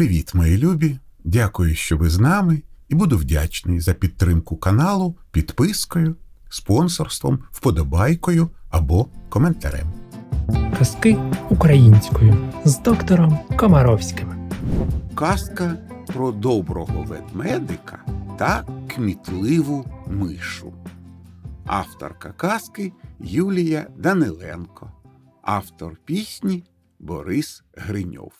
Привіт, мої любі! Дякую, що ви з нами, і буду вдячний за підтримку каналу підпискою, спонсорством, вподобайкою або коментарем. Казки українською з доктором Комаровським. Казка про доброго ведмедика та кмітливу мишу. Авторка казки Юлія Даниленко. Автор пісні Борис Гриньов.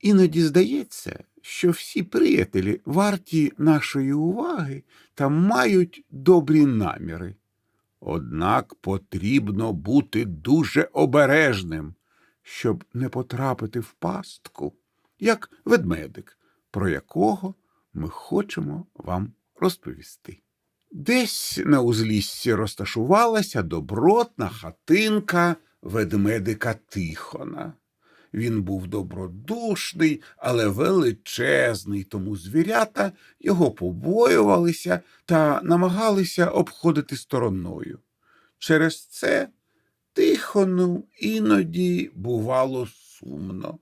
Іноді здається, що всі приятелі варті нашої уваги та мають добрі наміри. Однак потрібно бути дуже обережним, щоб не потрапити в пастку, як ведмедик, про якого ми хочемо вам розповісти. Десь на узліссі розташувалася добротна хатинка ведмедика Тихона. Він був добродушний, але величезний, тому звірята його побоювалися та намагалися обходити стороною. Через це Тихону іноді бувало сумно.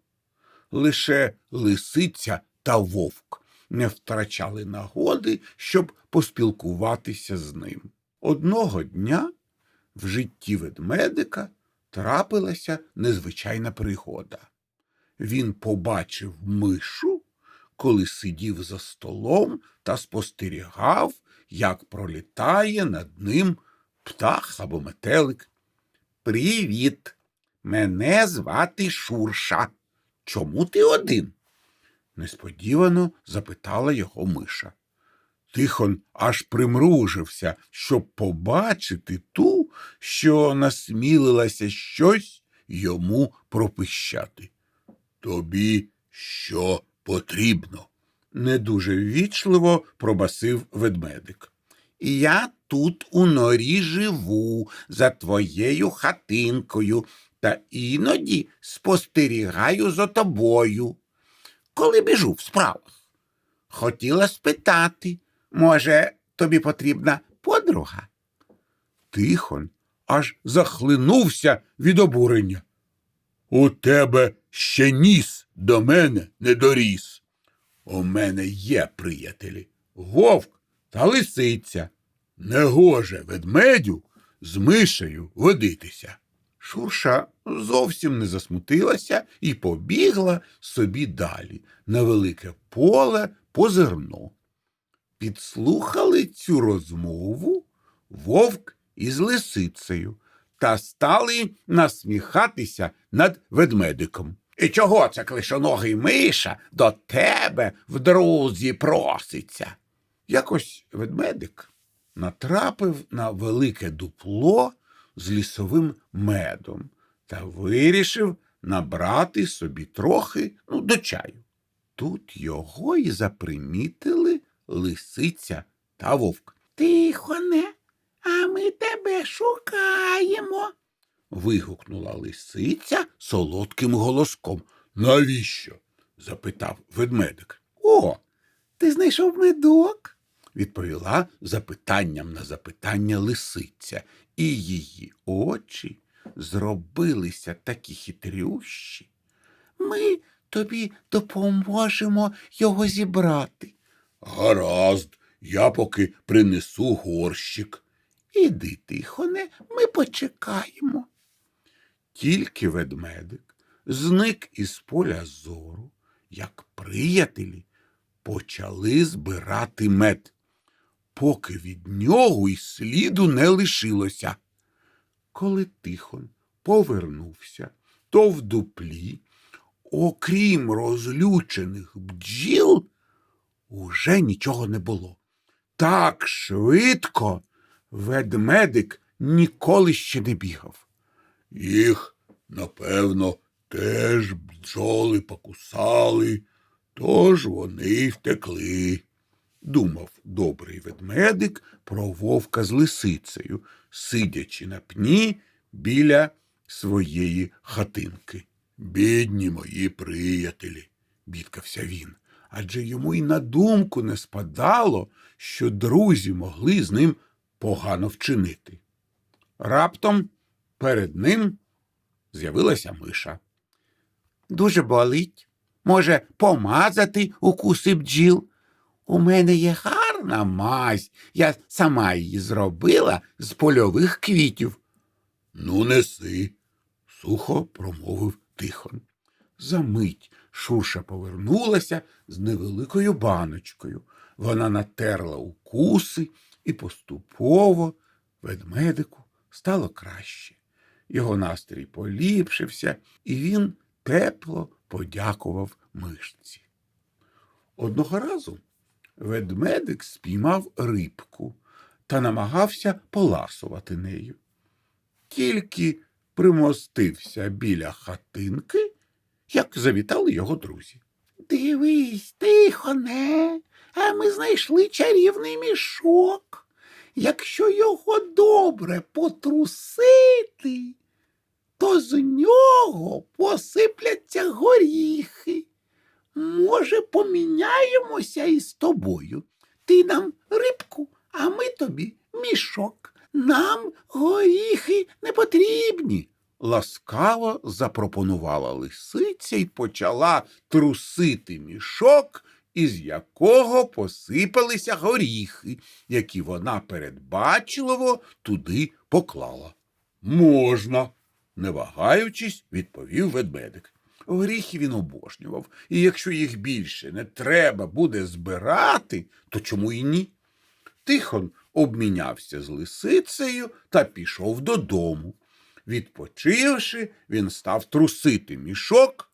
Лише лисиця та вовк не втрачали нагоди, щоб поспілкуватися з ним. Одного дня в житті ведмедика трапилася незвичайна пригода. Він побачив мишу, коли сидів за столом та спостерігав, як пролітає над ним птах або метелик. Привіт! Мене звати Шурша. Чому ти один? несподівано запитала його миша. Тихон аж примружився, щоб побачити ту, що насмілилася щось йому пропищати. Тобі що потрібно? не дуже ввічливо пробасив ведмедик. Я тут у норі живу за твоєю хатинкою та іноді спостерігаю за тобою. Коли біжу в справах. Хотіла спитати, може, тобі потрібна подруга? Тихон аж захлинувся від обурення. У тебе ще ніс до мене не доріс. У мене є приятелі вовк та лисиця. Негоже ведмедю з мишею водитися. Шурша зовсім не засмутилася і побігла собі далі на велике поле по зерно. Підслухали цю розмову вовк із лисицею та стали насміхатися над ведмедиком. І чого це клишоногий миша до тебе в друзі проситься? Якось ведмедик натрапив на велике дупло з лісовим медом та вирішив набрати собі трохи ну, до чаю. Тут його і запримітили лисиця та вовк. Тихоне, а ми тебе шукаємо. вигукнула лисиця солодким голоском. Навіщо? запитав ведмедик. О, ти знайшов медок? відповіла запитанням на запитання лисиця, і її очі зробилися такі хитрющі. Ми тобі допоможемо його зібрати. Гаразд, я поки принесу горщик. Іди, тихоне, ми почекаємо. Тільки ведмедик зник із поля зору, як приятелі почали збирати мед, поки від нього й сліду не лишилося. Коли Тихон повернувся, то в дуплі, окрім розлючених бджіл, уже нічого не було. Так швидко ведмедик ніколи ще не бігав. Їх, напевно, теж бджоли покусали, тож вони й втекли. Думав добрий ведмедик про вовка з лисицею, сидячи на пні біля своєї хатинки. Бідні мої приятелі, бідкався він, адже йому й на думку не спадало, що друзі могли з ним погано вчинити. Раптом перед ним з'явилася миша. Дуже болить. Може, помазати укуси бджіл? У мене є гарна мазь. Я сама її зробила з польових квітів. Ну, неси, сухо промовив Тихон. Замить Шурша повернулася з невеликою баночкою. Вона натерла укуси, і поступово ведмедику стало краще. Його настрій поліпшився, і він тепло подякував мишці. Одного разу ведмедик спіймав рибку та намагався поласувати нею. Тільки примостився біля хатинки, як завітали його друзі. Дивись, тихоне, а ми знайшли чарівний мішок. Якщо його добре потрусити, то з нього посипляться горіхи. Може, поміняємося із тобою. Ти нам рибку, а ми тобі мішок. Нам горіхи не потрібні. Ласкаво запропонувала лисиця і почала трусити мішок, із якого посипалися горіхи, які вона передбачливо туди поклала. Можна, не вагаючись, відповів ведмедик. Горіхи він обожнював, і якщо їх більше не треба буде збирати, то чому і ні? Тихон обмінявся з лисицею та пішов додому. Відпочивши, він став трусити мішок,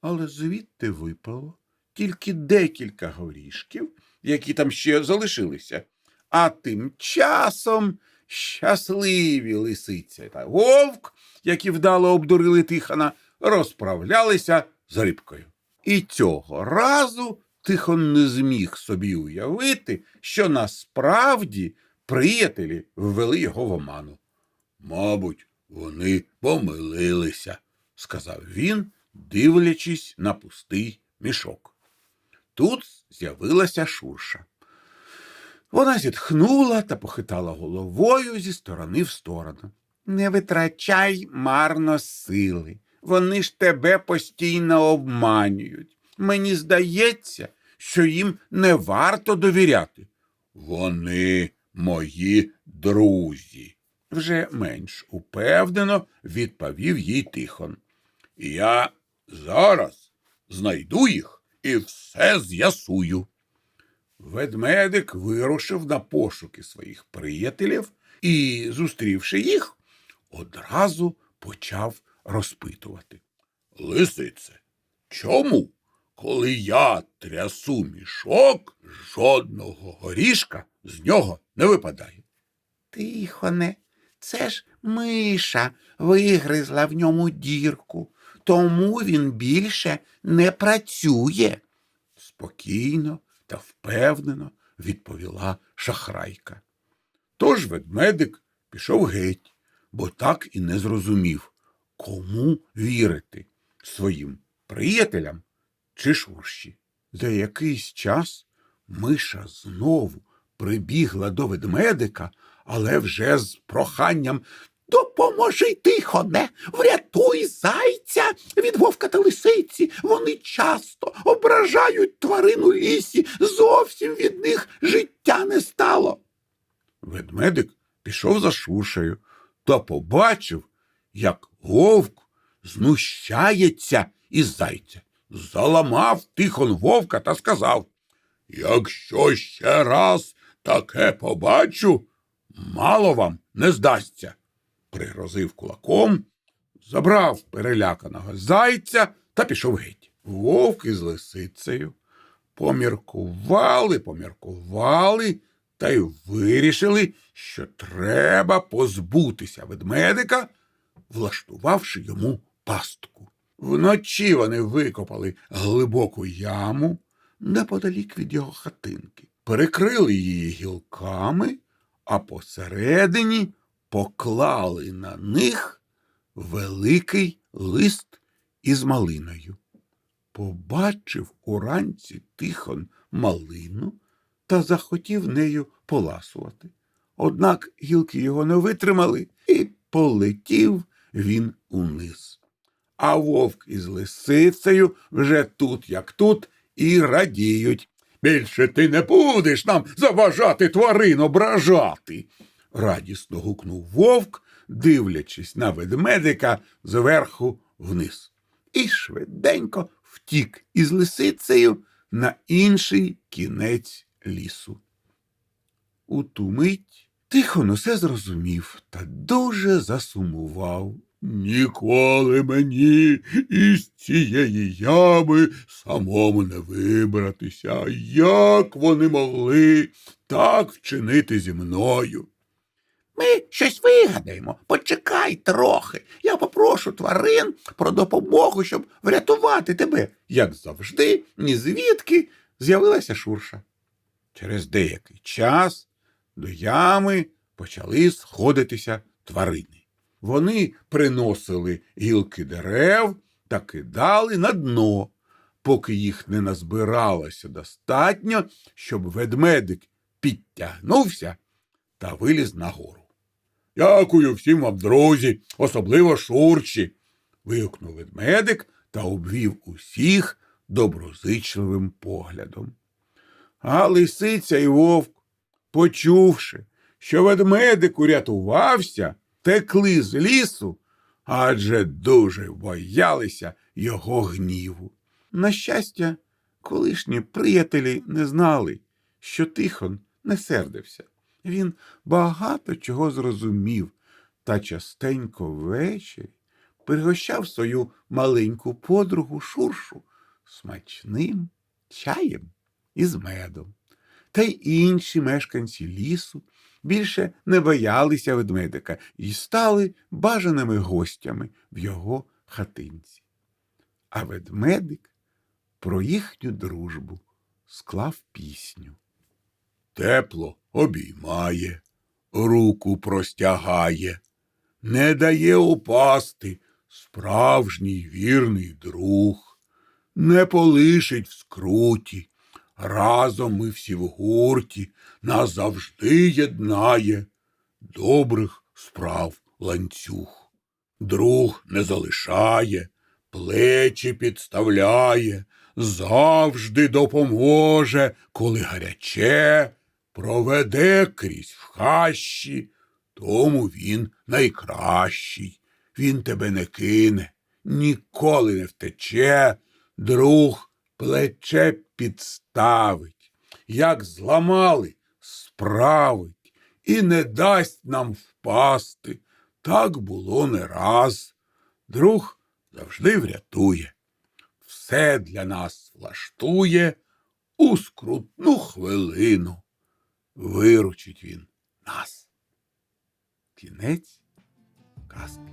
але звідти випало тільки декілька горішків, які там ще залишилися. А тим часом щасливі лисиця та вовк, які вдало обдурили Тихона, розправлялися з рибкою. І цього разу Тихон не зміг собі уявити, що насправді приятелі ввели його в оману. Мабуть, вони помилилися. сказав він, дивлячись на пустий мішок. Тут з'явилася Шурша. Вона зітхнула та похитала головою зі сторони в сторону. Не витрачай марно сили. Вони ж тебе постійно обманюють. Мені здається, що їм не варто довіряти. Вони мої друзі. Вже менш упевнено відповів їй Тихон. Я зараз знайду їх і все з'ясую. Ведмедик вирушив на пошуки своїх приятелів і, зустрівши їх, одразу почав розпитувати. Лисице, чому, коли я трясу мішок, жодного горішка з нього не випадає? Тихоне, це ж миша вигризла в ньому дірку, тому він більше не працює. Спокійно та впевнено відповіла шахрайка. Тож ведмедик пішов геть, бо так і не зрозумів, кому вірити своїм приятелям чи шурші. За якийсь час миша знову прибігла до ведмедика, але вже з проханням Допоможи, тихоне, врятуй зайця від вовка та лисиці. Вони часто ображають тварин у лісі, зовсім від них життя не стало. Ведмедик пішов за шушею та побачив, як вовк знущається із зайця. Заламав тихон вовка та сказав Якщо ще раз таке побачу, мало вам не здасться. Пригрозив кулаком, забрав переляканого зайця та пішов геть. Вовк із лисицею поміркували, поміркували та й вирішили, що треба позбутися ведмедика, влаштувавши йому пастку. Вночі вони викопали глибоку яму неподалік від його хатинки, перекрили її гілками, а посередині поклали на них великий лист із малиною. Побачив уранці тихон малину та захотів нею поласувати. Однак гілки його не витримали, і полетів він униз. а вовк із лисицею вже тут, як тут, і радіють. Більше ти не будеш нам заважати тварин ображати. радісно гукнув вовк, дивлячись на ведмедика зверху вниз. І швиденько втік із лисицею на інший кінець лісу. У ту мить Тихон усе зрозумів та дуже засумував. Ніколи мені із цієї ями самому не вибратися. Як вони могли так вчинити зі мною? Ми щось вигадаємо. Почекай трохи. Я попрошу тварин про допомогу, щоб врятувати тебе. Як завжди, ні звідки з'явилася Шурша. Через деякий час до ями почали сходитися тварини. Вони приносили гілки дерев та кидали на дно, поки їх не назбиралося достатньо, щоб ведмедик підтягнувся та виліз нагору. Дякую всім вам, друзі, особливо Шурчі. вигукнув ведмедик та обвів усіх доброзичливим поглядом. А лисиця і вовк, почувши, що ведмедик урятувався, текли з лісу, адже дуже боялися його гніву. На щастя, колишні приятелі не знали, що Тихон не сердився. Він багато чого зрозумів та частенько ввечері пригощав свою маленьку подругу Шуршу смачним чаєм із медом. Та й інші мешканці лісу більше не боялися ведмедика і стали бажаними гостями в його хатинці. А ведмедик про їхню дружбу склав пісню. Тепло обіймає, руку простягає, не дає упасти справжній вірний друг, не полишить в скруті. Разом ми всі в гурті, нас завжди єднає добрих справ ланцюг. Друг не залишає, плечі підставляє, завжди допоможе, коли гаряче, проведе крізь в хащі, тому він найкращий. Він тебе не кине, ніколи не втече, друг плече підставить, як зламали, справить і не дасть нам впасти. Так було не раз. Друг завжди врятує, все для нас влаштує у скрутну хвилину. Виручить він нас. Кінець казки.